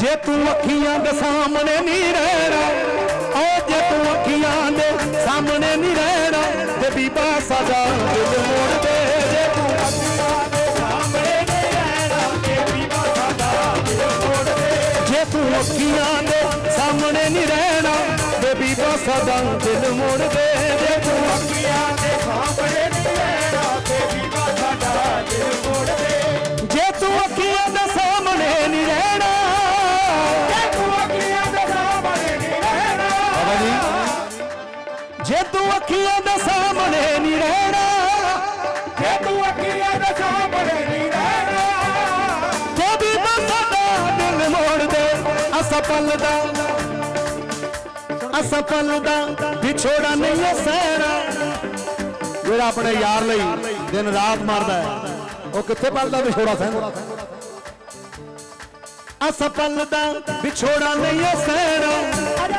ਜੇ ਤੂੰ ਅੱਖੀਆਂ ਦੇ ਸਾਹਮਣੇ ਨਹੀਂ ਰਹਿਣਾ, ਓ ਜੇ ਤੂੰ ਅੱਖੀਆਂ ਦੇ ਸਾਹਮਣੇ ਨਹੀਂ ਰਹਿਣਾ, ਤੇ ਬੀਬਾ ਸਾਡਾ ਦਿਲ ਮੋੜ ਦੇ ਜੇ ਤੂੰ ਅੱਖੀਆਂ ਦੇ ਸਾਹਮਣੇ ਨਹੀਂ ਰਹਿਣਾ, ਤੇ ਬੀਬਾ ਸਾਡਾ ਦਿਲ ਮੋੜ ਦੇ ਜੇ ਤੂੰ ਅੱਖੀਆਂ ਦੇ ਸਾਹਮਣੇ ਨਹੀਂ ਰਹਿਣਾ, ਤੇ ਬੀਬਾ ਸਾਡਾ ਦਿਲ ਮੋੜ ਦੇ ਜੇ ਤੂੰ ਅੱਖੀਆਂ ਦੇ ਸਾਹਮਣੇ ਅਸਫਲ ਦਾ। ਅਸਫਲ ਵਿਛੋੜਾ ਨਹੀਂ ਹੈ ਸਹਿਣਾ ਜਿਹੜਾ ਆਪਣੇ ਯਾਰ ਲਈ ਦਿਨ ਰਾਤ ਮਰਦਾ ਹੈ, ਉਹ ਕਿੱਥੇ ਪਲਦਾ ਵਿਛੋੜਾ ਸਹਿੰਦਾ ਅਸਫਲ ਦਾ ਵਿਛੋੜਾ ਨਹੀਂ ਹੈ ਸਹਿਣਾ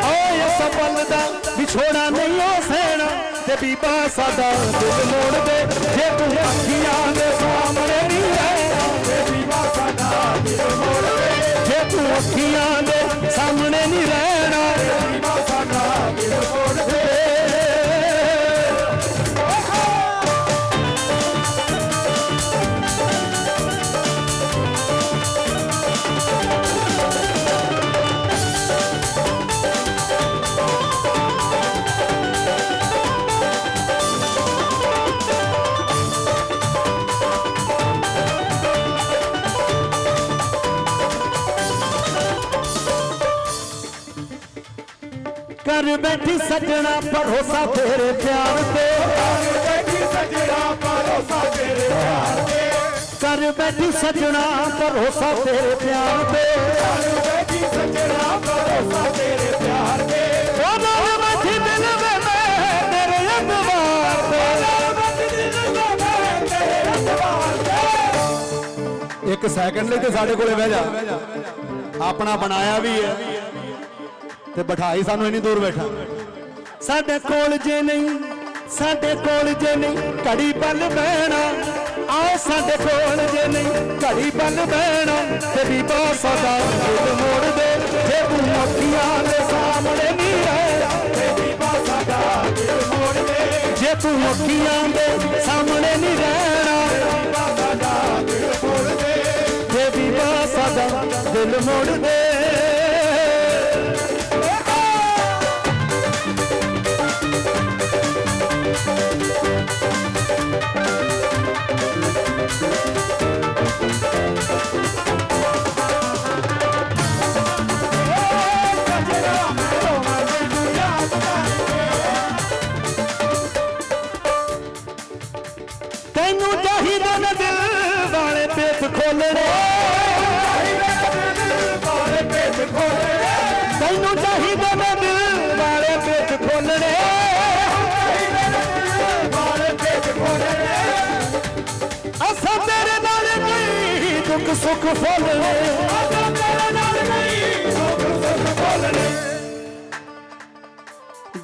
ਓਏ ਅਸਫਲ ਦਾ ਵਿਛੋੜਾ ਨਹੀਂ ਹੈ ਸਹਿਣਾ ਤੇ ਬੀਬਾ ਸਾਡਾ ਦਿਲ ਮੋੜ ਦੇ, ਜੇ ਤੂੰ ਅੱਖੀਆਂ ਦੇ ਸਾਹਮਣੇ ਨਹੀਂ ਰਹਿਣਾ ਤੇ ਬੀਬਾ ਸਾਡਾ ਦਿਲ ਮੋੜ ਦੇ, ਜੇ ਤੂੰ ਅੱਖੀਆਂ ਦੇ ਕਰ ਬੈਠੀ ਸੱਜਣਾ ਭਰੋਸਾ ਤੇਰੇ ਪਿਆਰ ਤੇ। ਕਰ ਬੈਠੀ ਸੱਜਣਾ ਭਰੋਸਾ ਤੇਰੇ ਪਿਆਰ ਤੇ। ਕਰ ਬੈਠੀ ਸੱਜਣਾ ਭਰੋਸਾ ਤੇਰੇ ਪਿਆਰ ਤੇ ਕਰ ਬੈਠੀ ਸੱਜਣਾ ਭਰੋਸਾ ਤੇਰੇ ਪਿਆਰ ਤੇ ਉਹ ਨਾਲ ਬੈਠੀ ਦਿਲ ਵੇ ਤੇਰੇ ਅਦਵਾਰ ਤੇ ਨਾਲ ਬੈਠੀ ਦਿਲ ਵੇ ਤੇਰੇ ਅਦਵਾਰ ਤੇ। ਇੱਕ ਸੈਕਿੰਡ ਲਈ ਤੇ ਸਾਡੇ ਕੋਲੇ ਬਹਿ ਜਾ। ਆਪਣਾ ਬਣਾਇਆ ਵੀ ਹੈ। ਤੇ ਬਿਠਾਈ ਸਾਨੂੰ ਇੰਨੀ ਦੂਰ ਬੈਠਾ। ਸਾਡੇ ਕੋਲ ਜੇ ਨਹੀਂ, ਸਾਡੇ ਕੋਲ ਜੇ ਨਹੀਂ ਘੜੀ ਪਲ ਬਹਿਣਾ। ਆਓ ਸਾਡੇ ਕੋਲ ਜੇ ਨਹੀਂ, ਘੜੀ ਪਲ ਬਹਿਣਾ। ਤੇ ਬੀਬਾ ਸਦਾ ਦਿਲ ਮੋੜ ਦੇ ਜੇ ਤੂੰ ਅੱਖੀਆਂ ਦੇ ਸਾਹਮਣੇ ਨਹੀਂ ਰਹਿਣਾ। ਤੇ ਬੀਬਾ ਸਦਾ ਦਿਲ ਮੋੜ ਦੇ ਜੇ ਤੂੰ ਅੱਖੀਆਂ ਦੇ ਸਾਹਮਣੇ ਨਹੀਂ ਰਹਿਣਾ। ਤੇ ਬੀਬਾ ਸਦਾ ਦਿਲ ਮੋੜ ਦੇ ਨਾ ਦਿਲ ਵਾਲੇ ਪੇਟ ਖੋਲਣੇ। ਤੈਨੂੰ ਚਾਹੀਦਾ ਨਾ ਦਿਲ ਵਾਲੇ ਪੇਟ ਖੋਲਣੇ। ਅਸਾਂ ਤੇਰੇ ਨਾਲ ਨਹੀਂ ਦੁੱਖ ਸੁੱਖ ਫੋਲਣੇ ਅਸਾਂ ਤੇਰੇ ਨਾਲ ਨਹੀਂ ਦੁੱਖ ਸੁੱਖ ਫੋਲਣੇ।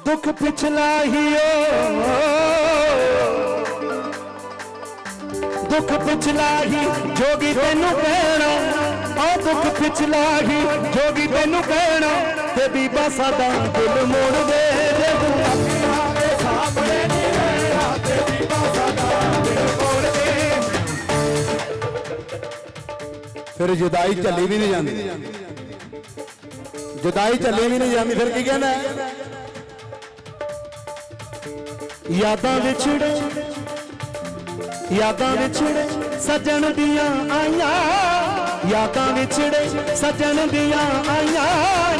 ਦੁੱਖ ਪਿਛਲਾ ਹੀ ਓ। ਦੁੱਖ ਪਿਛਲਾ ਹੀ ਜੋਗੀ ਤੈਨੂੰ ਕਹਿਣਾ। ਆ ਦੁੱਖ ਪਿਛਲਾ ਹੀ ਜੋਗੀ ਤੈਨੂੰ ਕਹਿਣਾ। ਤੇ ਬੀਬਾ ਸਾਡਾ ਦਿਲ ਮੋੜ ਦੇ ਜੇ ਤੂੰ ਦੇ। ਸਾਹਮਣੇ ਨਹੀਂ ਰਹਿਣਾ ਤੇ ਬੀਬਾ ਸਾਡਾ ਦਿਲ ਮੋੜ ਦੇ ਫਿਰ ਜੁਦਾਈ ਝੱਲੀ ਵੀ ਨਹੀਂ ਜਾਂਦੀ। ਜੁਦਾਈ ਝੱਲੀ ਵੀ ਨਹੀਂ ਜਾਂਦੀ, ਫਿਰ ਕੀ ਕਹਿੰਦਾ ਯਾਦਾਂ ਵਿਛੜੇ ਯਾਦਾਂ ਵਿਛੜੇ ਸਜਣ ਦੀਆਂ ਆਈਆਂ। ਯਾਦਾਂ ਵਿਛੜੇ ਸਜਣ ਦੀਆਂ ਆਈਆਂ।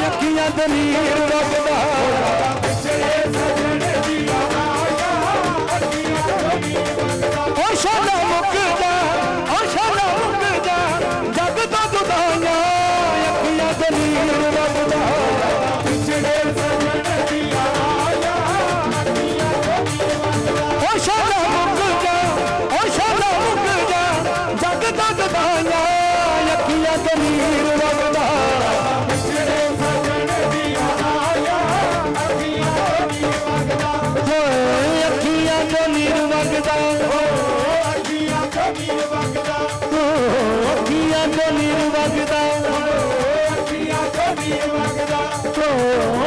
ਅੱਖੀਆਂ ਦਲੀਰ ਰੁਕਦਾ ਵਿਛੜੇ ਸਜਣ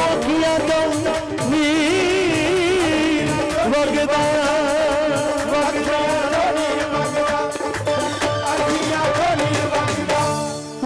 ਅੱਖੀਆਂ ਤੋਂ